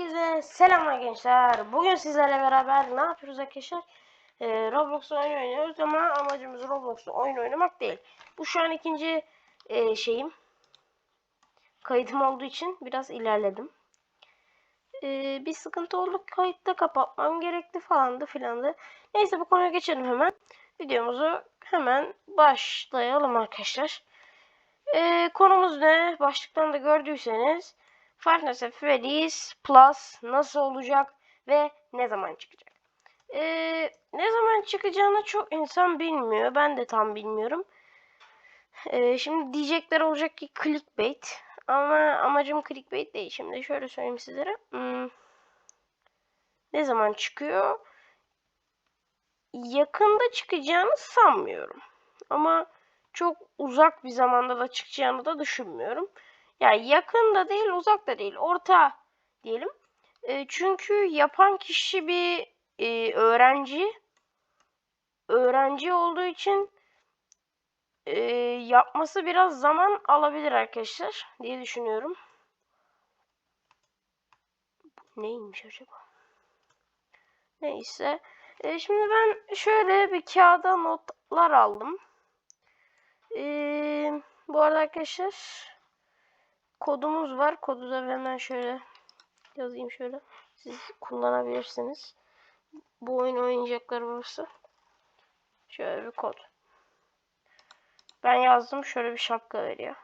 Herkese selamlar gençler. Bugün sizlerle beraber ne yapıyoruz arkadaşlar? Ee, Roblox oyun oynuyoruz ama amacımız Roblox'ta oyun oynamak değil. Bu şu an ikinci e, şeyim. Kayıtım olduğu için biraz ilerledim. Ee, bir sıkıntı oldu. Kayıtta kapatmam gerekti falandı filandı. Neyse bu konuya geçelim hemen. Videomuzu hemen başlayalım arkadaşlar. Ee, konumuz ne? Başlıktan da gördüyseniz Five Nights at Freddy's Plus nasıl olacak ve ne zaman çıkacak? Ee, ne zaman çıkacağını çok insan bilmiyor. Ben de tam bilmiyorum. Ee, şimdi diyecekler olacak ki clickbait. Ama amacım clickbait değil. Şimdi şöyle söyleyeyim sizlere. Hmm, ne zaman çıkıyor? Yakında çıkacağını sanmıyorum. Ama çok uzak bir zamanda da çıkacağını da düşünmüyorum. Yani yakın da değil, uzak da değil. Orta diyelim. E, çünkü yapan kişi bir e, öğrenci. Öğrenci olduğu için e, yapması biraz zaman alabilir arkadaşlar diye düşünüyorum. Neymiş acaba? Neyse. E, şimdi ben şöyle bir kağıda notlar aldım. E, bu arada arkadaşlar kodumuz var. Kodu da hemen şöyle yazayım şöyle. Siz kullanabilirsiniz. Bu oyun oynayacaklar varsa. Şöyle bir kod. Ben yazdım. Şöyle bir şapka veriyor.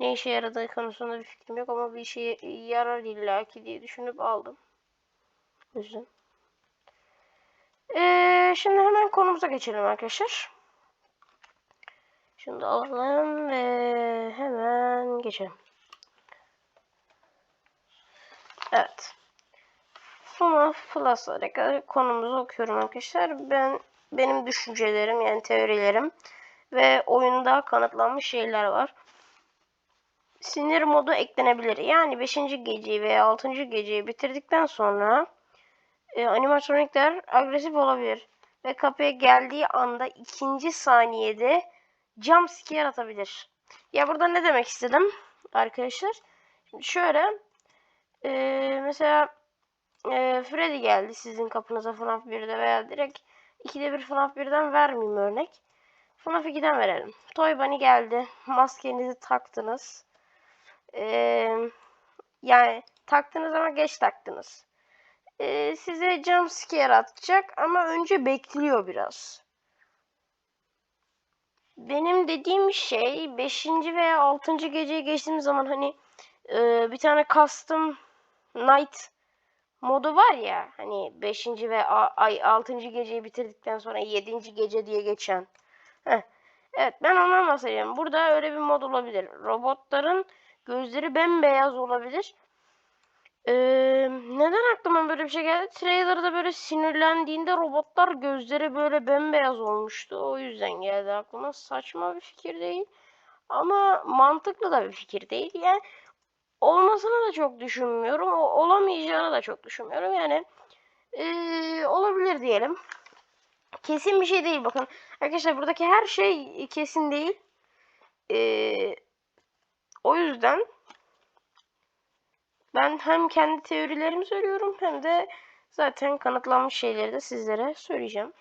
Ne işe yaradığı konusunda bir fikrim yok ama bir işe yarar illaki diye düşünüp aldım. Yüzden. Ee, şimdi hemen konumuza geçelim arkadaşlar. Şunu da alalım ve hemen geçelim. Evet. FNAF Plus'la alakalı konumuzu okuyorum arkadaşlar. Ben benim düşüncelerim yani teorilerim ve oyunda kanıtlanmış şeyler var. Sinir modu eklenebilir. Yani 5. geceyi veya 6. geceyi bitirdikten sonra e, animatronikler agresif olabilir. Ve kapıya geldiği anda ikinci saniyede jump scare atabilir. Ya burada ne demek istedim arkadaşlar? Şimdi şöyle ee, mesela e, Freddy geldi sizin kapınıza FNAF 1'de veya direkt 2'de bir FNAF 1'den vermeyeyim örnek. FNAF 2'den verelim. Toy Bunny geldi. Maskenizi taktınız. Ee, yani taktınız ama geç taktınız. Ee, size jump scare atacak ama önce bekliyor biraz. Benim dediğim şey 5. veya 6. geceye geçtiğim zaman hani e, bir tane custom night modu var ya hani 5. ve ay 6. geceyi bitirdikten sonra 7. gece diye geçen. Heh. Evet ben ondan bahsediyorum. Burada öyle bir mod olabilir. Robotların gözleri bembeyaz olabilir. Ee, neden aklıma böyle bir şey geldi? Trailer'da böyle sinirlendiğinde robotlar gözleri böyle bembeyaz olmuştu. O yüzden geldi aklıma. Saçma bir fikir değil. Ama mantıklı da bir fikir değil. Yani olmasını da çok düşünmüyorum. O olamayacağını da çok düşünmüyorum. Yani ee, olabilir diyelim. Kesin bir şey değil bakın. Arkadaşlar buradaki her şey kesin değil. Ee, o yüzden ben hem kendi teorilerimi söylüyorum hem de zaten kanıtlanmış şeyleri de sizlere söyleyeceğim.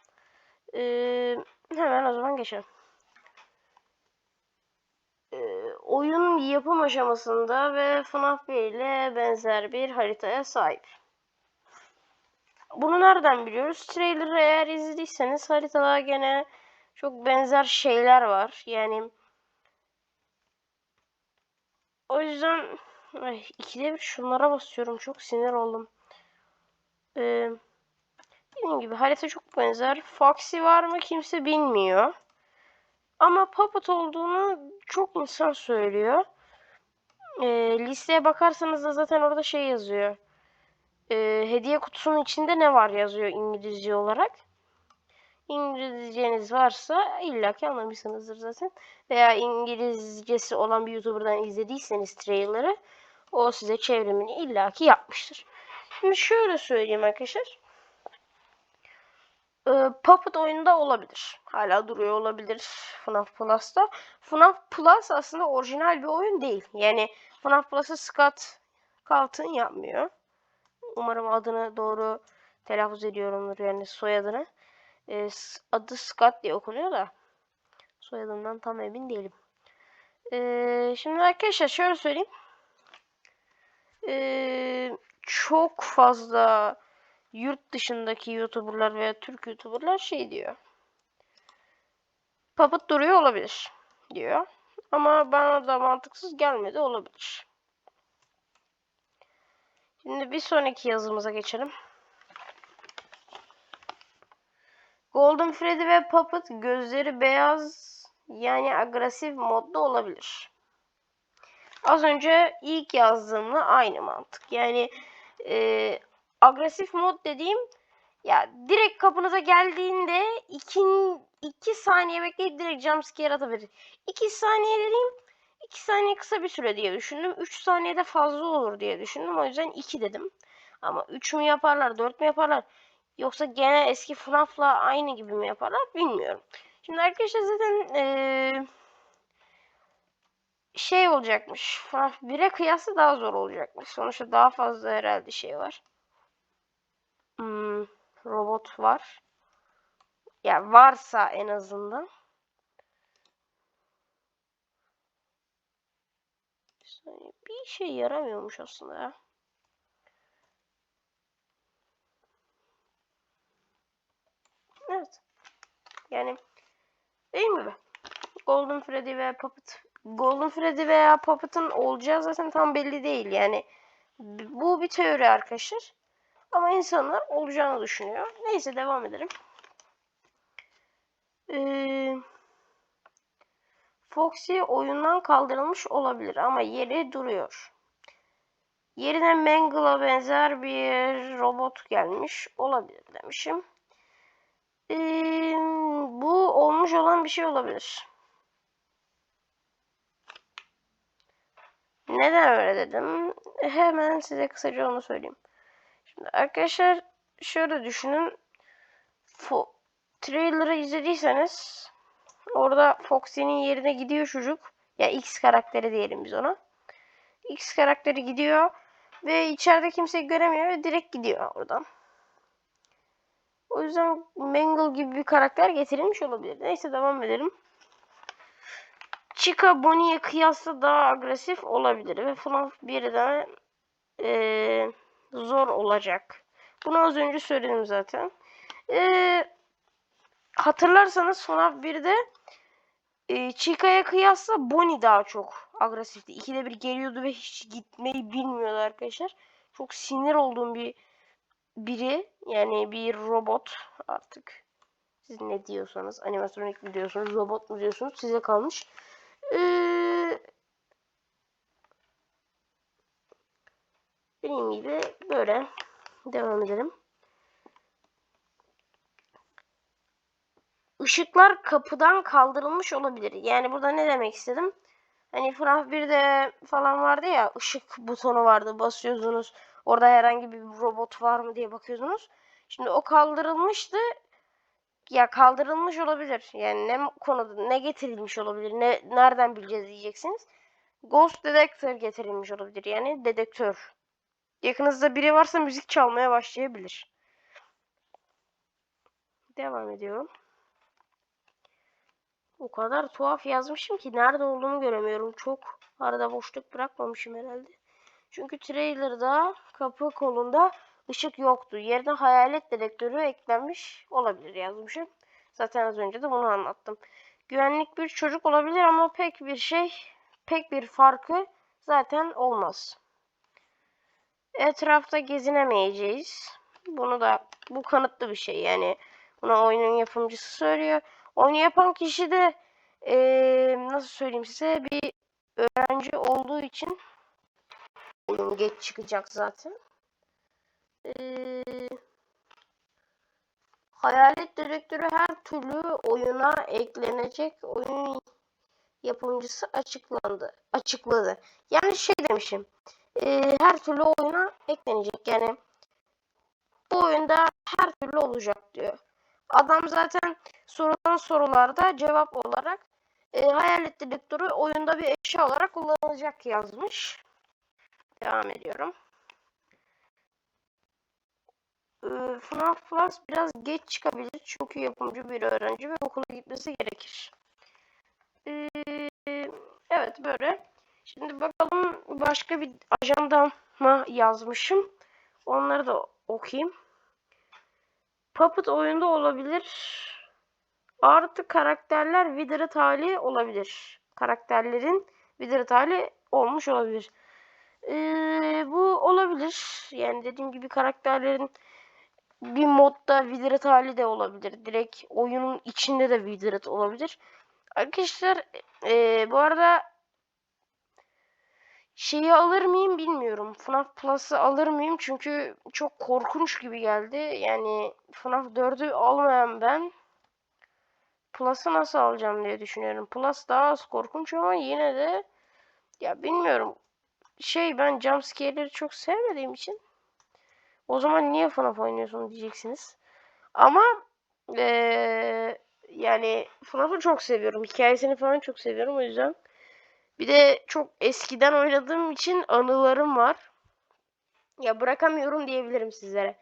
Ee, hemen o zaman geçelim. Ee, oyun yapım aşamasında ve FNAF 1 ile benzer bir haritaya sahip. Bunu nereden biliyoruz? Trailer'ı eğer izlediyseniz haritada gene çok benzer şeyler var. Yani o yüzden ay, ikide bir şunlara basıyorum. Çok sinir oldum. Ee, dediğim gibi harita çok benzer. Foxy var mı kimse bilmiyor. Ama Puppet olduğunu çok insan söylüyor. E, listeye bakarsanız da zaten orada şey yazıyor. E, hediye kutusunun içinde ne var yazıyor İngilizce olarak. İngilizceniz varsa illaki anlamışsınızdır zaten. Veya İngilizcesi olan bir YouTuber'dan izlediyseniz trailer'ı o size çevrimini illaki yapmıştır. Şimdi şöyle söyleyeyim arkadaşlar e, Puppet oyunda olabilir. Hala duruyor olabilir FNAF Plus'ta. FNAF Plus aslında orijinal bir oyun değil. Yani FNAF Plus'ı Scott Calton yapmıyor. Umarım adını doğru telaffuz ediyorumdur yani soyadını. S- adı Scott diye okunuyor da soyadından tam emin değilim. Ee, şimdi arkadaşlar şöyle söyleyeyim. Ee, çok fazla yurt dışındaki YouTuber'lar veya Türk YouTuber'lar şey diyor. Puppet duruyor olabilir diyor. Ama bana da mantıksız gelmedi olabilir. Şimdi bir sonraki yazımıza geçelim. Golden Freddy ve Puppet gözleri beyaz yani agresif modda olabilir. Az önce ilk yazdığımla aynı mantık. Yani e, agresif mod dediğim ya direkt kapınıza geldiğinde 2 2 saniye bekleyip direkt jumpscare atabilir. 2 saniye dediğim 2 saniye kısa bir süre diye düşündüm. 3 saniyede fazla olur diye düşündüm. O yüzden 2 dedim. Ama 3 mü yaparlar, 4 mü yaparlar? Yoksa gene eski FNAF'la aynı gibi mi yaparlar bilmiyorum. Şimdi arkadaşlar zaten eee şey olacakmış. FNAF 1'e kıyasla daha zor olacakmış. Sonuçta daha fazla herhalde şey var. Hmm, robot var. Ya varsa en azından. Bir şey yaramıyormuş aslında ya. Evet. Yani değil mi? Golden Freddy veya Puppet Golden Freddy veya Puppet'ın olacağı zaten tam belli değil. Yani bu bir teori arkadaşlar. Ama insanlar olacağını düşünüyor. Neyse devam edelim. Ee, Foxy oyundan kaldırılmış olabilir ama yeri duruyor. Yerine Mangle'a benzer bir robot gelmiş olabilir demişim. Ee, bu olmuş olan bir şey olabilir. Neden öyle dedim? Hemen size kısaca onu söyleyeyim. Şimdi arkadaşlar şöyle düşünün. Fo trailer'ı izlediyseniz orada Foxy'nin yerine gidiyor çocuk. Ya X karakteri diyelim biz ona. X karakteri gidiyor ve içeride kimseyi göremiyor ve direkt gidiyor oradan. O yüzden Mangle gibi bir karakter getirilmiş olabilir. Neyse devam edelim. Chica Bonnie'ye kıyasla daha agresif olabilir ve FNAF 1'den eee zor olacak. Bunu az önce söyledim zaten. Eee hatırlarsanız FNAF 1'de e, Chica'ya kıyasla Bonnie daha çok agresifti. İkide bir geliyordu ve hiç gitmeyi bilmiyordu arkadaşlar. Çok sinir olduğum bir biri. Yani bir robot artık. Siz ne diyorsanız animatronik mi diyorsunuz, robot mu diyorsunuz size kalmış. Ee, dediğim gibi böyle devam edelim. Işıklar kapıdan kaldırılmış olabilir. Yani burada ne demek istedim? Hani FNAF 1'de falan vardı ya ışık butonu vardı basıyorsunuz. Orada herhangi bir robot var mı diye bakıyorsunuz. Şimdi o kaldırılmıştı. Ya kaldırılmış olabilir. Yani ne konuda ne getirilmiş olabilir? Ne nereden bileceğiz diyeceksiniz. Ghost Detector getirilmiş olabilir. Yani dedektör. Yakınızda biri varsa müzik çalmaya başlayabilir. Devam ediyorum. O kadar tuhaf yazmışım ki nerede olduğumu göremiyorum. Çok arada boşluk bırakmamışım herhalde. Çünkü trailer'da kapı kolunda ışık yoktu. Yerine hayalet dedektörü eklenmiş olabilir yazmışım. Zaten az önce de bunu anlattım. Güvenlik bir çocuk olabilir ama pek bir şey, pek bir farkı zaten olmaz. Etrafta gezinemeyeceğiz. Bunu da bu kanıtlı bir şey yani. Buna oyunun yapımcısı söylüyor. Oyunu yapan kişi de eee, nasıl söyleyeyim size bir öğrenci olduğu için oyun geç çıkacak zaten. Eee, hayalet direktörü her türlü oyuna eklenecek oyun yapımcısı açıklandı. Açıkladı. Yani şey demişim. Eee, her türlü oyuna eklenecek. Yani bu oyunda her türlü olacak diyor. Adam zaten sorulan sorularda cevap olarak e, hayalet dedektörü oyunda bir eşya olarak kullanılacak yazmış. Devam ediyorum. e, FNAF Plus biraz geç çıkabilir çünkü yapımcı bir öğrenci ve okula gitmesi gerekir. E, evet böyle. Şimdi bakalım başka bir ajandama yazmışım. Onları da okuyayım. Puppet oyunda olabilir. Artı karakterler Wither'ı hali olabilir. Karakterlerin Wither'ı hali olmuş olabilir. Ee, bu olabilir. Yani dediğim gibi karakterlerin bir modda Wither'ı hali de olabilir. Direkt oyunun içinde de Wither'ı olabilir. Arkadaşlar ee, bu arada şeyi alır mıyım bilmiyorum. FNAF Plus'ı alır mıyım? Çünkü çok korkunç gibi geldi. Yani FNAF 4'ü almayan ben Plus'ı nasıl alacağım diye düşünüyorum. Plus daha az korkunç ama yine de ya bilmiyorum. Şey ben jumpscare'leri çok sevmediğim için o zaman niye FNAF oynuyorsun diyeceksiniz. Ama ee, yani FNAF'ı çok seviyorum. Hikayesini falan çok seviyorum o yüzden. Bir de çok eskiden oynadığım için anılarım var. Ya bırakamıyorum diyebilirim sizlere.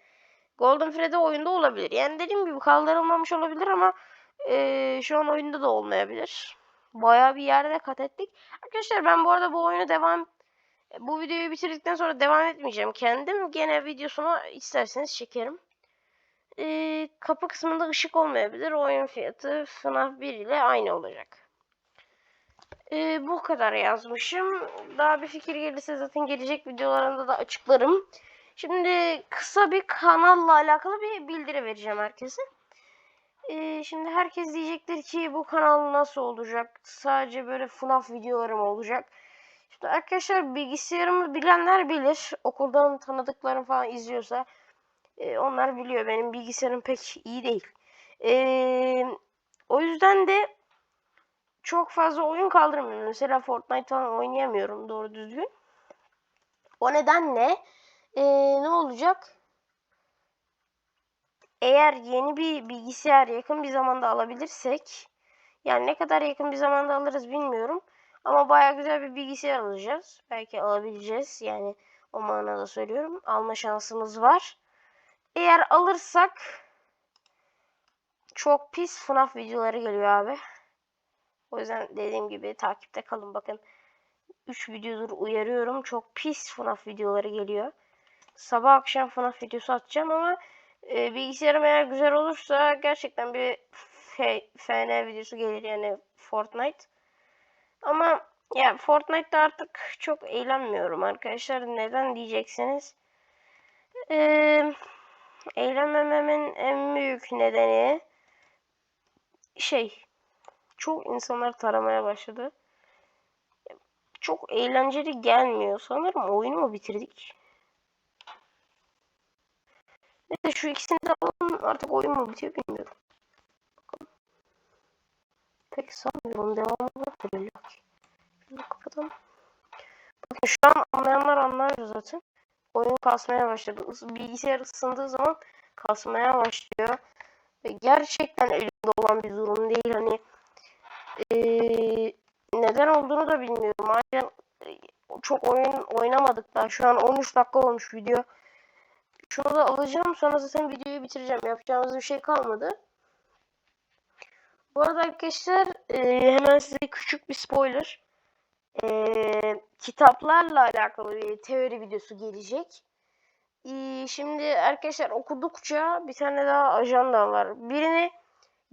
Golden Freddy oyunda olabilir. Yani dediğim gibi kaldırılmamış olabilir ama ee, şu an oyunda da olmayabilir. Bayağı bir yerde kat ettik. Arkadaşlar ben bu arada bu oyunu devam bu videoyu bitirdikten sonra devam etmeyeceğim. Kendim gene videosunu isterseniz çekerim. Ee, kapı kısmında ışık olmayabilir. Oyun fiyatı FNAF 1 ile aynı olacak. Ee, bu kadar yazmışım. Daha bir fikir gelirse zaten gelecek videolarında da açıklarım. Şimdi kısa bir kanalla alakalı bir bildiri vereceğim herkese. Ee, şimdi herkes diyecektir ki bu kanal nasıl olacak? Sadece böyle FNAF videolarım olacak. Şimdi arkadaşlar bilgisayarımı bilenler bilir. Okuldan tanıdıklarım falan izliyorsa e, onlar biliyor. Benim bilgisayarım pek iyi değil. E, o yüzden de çok fazla oyun kaldırmıyorum. Mesela Fortnite falan oynayamıyorum doğru düzgün. O nedenle e, ne olacak? Eğer yeni bir bilgisayar yakın bir zamanda alabilirsek yani ne kadar yakın bir zamanda alırız bilmiyorum. Ama baya güzel bir bilgisayar alacağız. Belki alabileceğiz. Yani o manada söylüyorum. Alma şansımız var. Eğer alırsak çok pis FNAF videoları geliyor abi. O yüzden dediğim gibi takipte kalın. Bakın 3 videodur uyarıyorum. Çok pis FNAF videoları geliyor. Sabah akşam FNAF videosu atacağım ama e, bilgisayarım eğer güzel olursa gerçekten bir FN videosu gelir yani Fortnite. Ama ya Fortnite'da artık çok eğlenmiyorum arkadaşlar. Neden diyeceksiniz? Ee, eğlenmememin en büyük nedeni şey çok insanlar taramaya başladı. Çok eğlenceli gelmiyor. Sanırım oyunu mu bitirdik? Neyse şu ikisini de alalım. Artık oyun mu bitiyor bilmiyorum. Pek sanmıyorum. Devamı kapatalım. Bakın şu an anlayanlar anlar zaten. Oyun kasmaya başladı. Bilgisayar ısındığı zaman kasmaya başlıyor. Ve gerçekten elimde olan bir durum değil. Hani ee, neden olduğunu da bilmiyorum. Aynen çok oyun oynamadık daha. Şu an 13 dakika olmuş video. Şunu da alacağım. Sonra zaten videoyu bitireceğim. Yapacağımız bir şey kalmadı. Bu arada arkadaşlar e, hemen size küçük bir spoiler. E, kitaplarla alakalı bir teori videosu gelecek. E, şimdi arkadaşlar okudukça bir tane daha ajandam var. Birini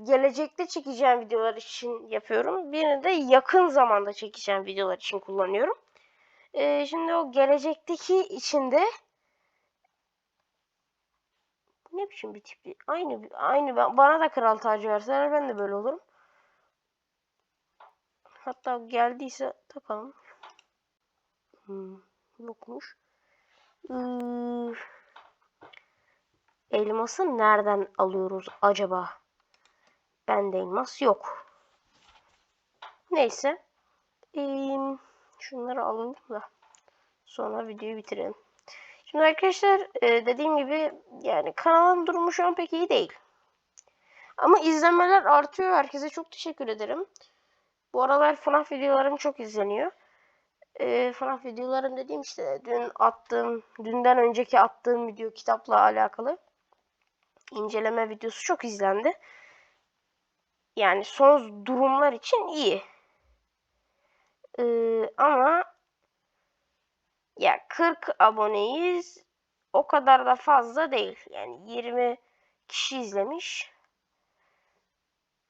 gelecekte çekeceğim videolar için yapıyorum. Birini de yakın zamanda çekeceğim videolar için kullanıyorum. E, şimdi o gelecekteki içinde ne biçim bir tip? Aynı aynı bana da kral tacı verseler ben de böyle olurum. Hatta geldiyse takalım. Hmm, yokmuş. Ee, elması nereden alıyoruz acaba? Bende elmas yok. Neyse. Ee, şunları alalım da sonra videoyu bitirelim. Şimdi arkadaşlar dediğim gibi yani kanalın durumu şu an pek iyi değil. Ama izlenmeler artıyor. Herkese çok teşekkür ederim. Bu aralar FNAF videolarım çok izleniyor. E, FNAF videolarım dediğim işte dün attığım, dünden önceki attığım video kitapla alakalı. inceleme videosu çok izlendi. Yani son durumlar için iyi. Ee, ama ya 40 aboneyiz. O kadar da fazla değil. Yani 20 kişi izlemiş.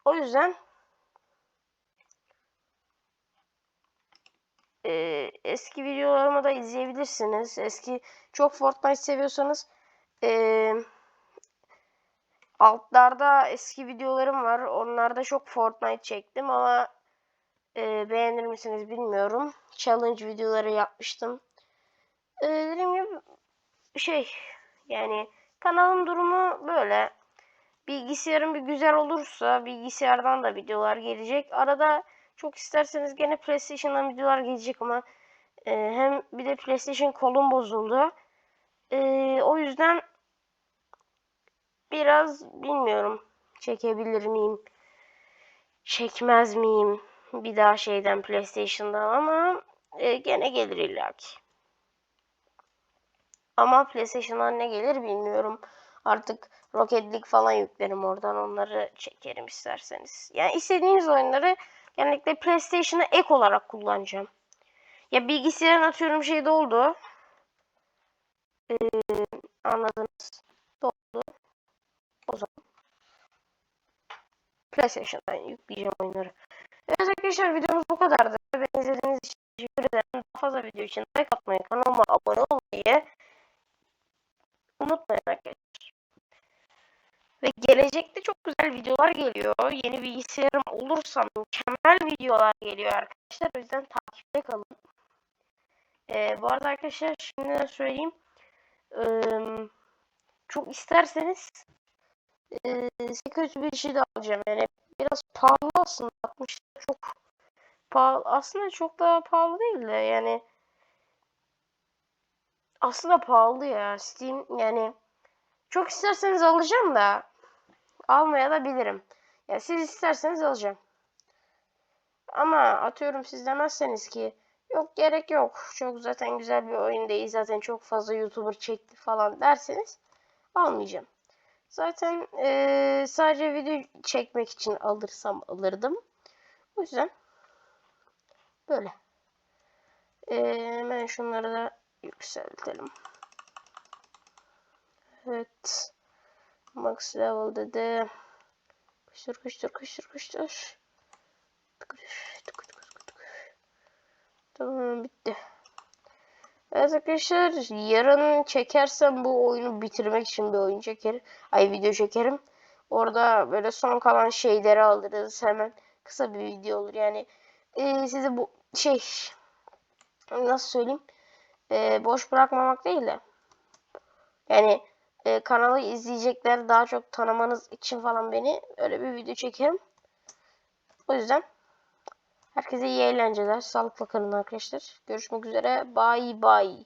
O yüzden e, eski videolarımı da izleyebilirsiniz. Eski çok Fortnite seviyorsanız e, altlarda eski videolarım var. Onlarda çok Fortnite çektim ama e, beğenir misiniz bilmiyorum. Challenge videoları yapmıştım. E, dediğim gibi şey yani kanalın durumu böyle. Bilgisayarım bir güzel olursa bilgisayardan da videolar gelecek. Arada çok isterseniz gene PlayStation'dan videolar gelecek ama e, hem bir de PlayStation kolum bozuldu. E, o yüzden biraz bilmiyorum çekebilir miyim? Çekmez miyim? Bir daha şeyden PlayStation'dan ama e, gene gelir illaki. Ama PlayStation'dan ne gelir bilmiyorum. Artık Rocket League falan yüklerim oradan onları çekerim isterseniz. Yani istediğiniz oyunları genellikle PlayStation'a ek olarak kullanacağım. Ya bilgisayarın atıyorum şey doldu. Ee, anladınız. Doldu. O zaman PlayStation'dan yükleyeceğim oyunları. Evet arkadaşlar videomuz bu kadardı. Beni izlediğiniz için teşekkür ederim. Daha fazla video için like atmayı, kanalıma abone olmayı unutmayın arkadaşlar. Ve gelecekte çok güzel videolar geliyor. Yeni bilgisayarım olursa mükemmel videolar geliyor arkadaşlar. O yüzden takipte kalın. Ee, bu arada arkadaşlar şimdiden söyleyeyim. Ee, çok isterseniz e, kötü bir şey de alacağım. Yani biraz pahalı aslında. 60 çok pahalı. Aslında çok da pahalı değil de yani aslında pahalı ya. Steam yani çok isterseniz alacağım da almaya da bilirim. Ya siz isterseniz alacağım. Ama atıyorum siz demezseniz ki yok gerek yok. Çok zaten güzel bir oyun değil. Zaten çok fazla YouTuber çekti falan derseniz almayacağım. Zaten ee, sadece video çekmek için alırsam alırdım. O yüzden böyle. E, hemen şunları da yükseltelim. Evet. Max level dedi. Kıştır kıştır kıştır kıştır. Tamam bitti. Evet arkadaşlar yarın çekersem bu oyunu bitirmek için bir oyun çekerim. Ay video çekerim. Orada böyle son kalan şeyleri alırız hemen. Kısa bir video olur yani. E, size bu şey nasıl söyleyeyim? E, boş bırakmamak değil de. Yani e, kanalı izleyecekler daha çok tanımanız için falan beni öyle bir video çekerim. O yüzden herkese iyi eğlenceler. Sağlıkla kalın arkadaşlar. Görüşmek üzere. Bye bye.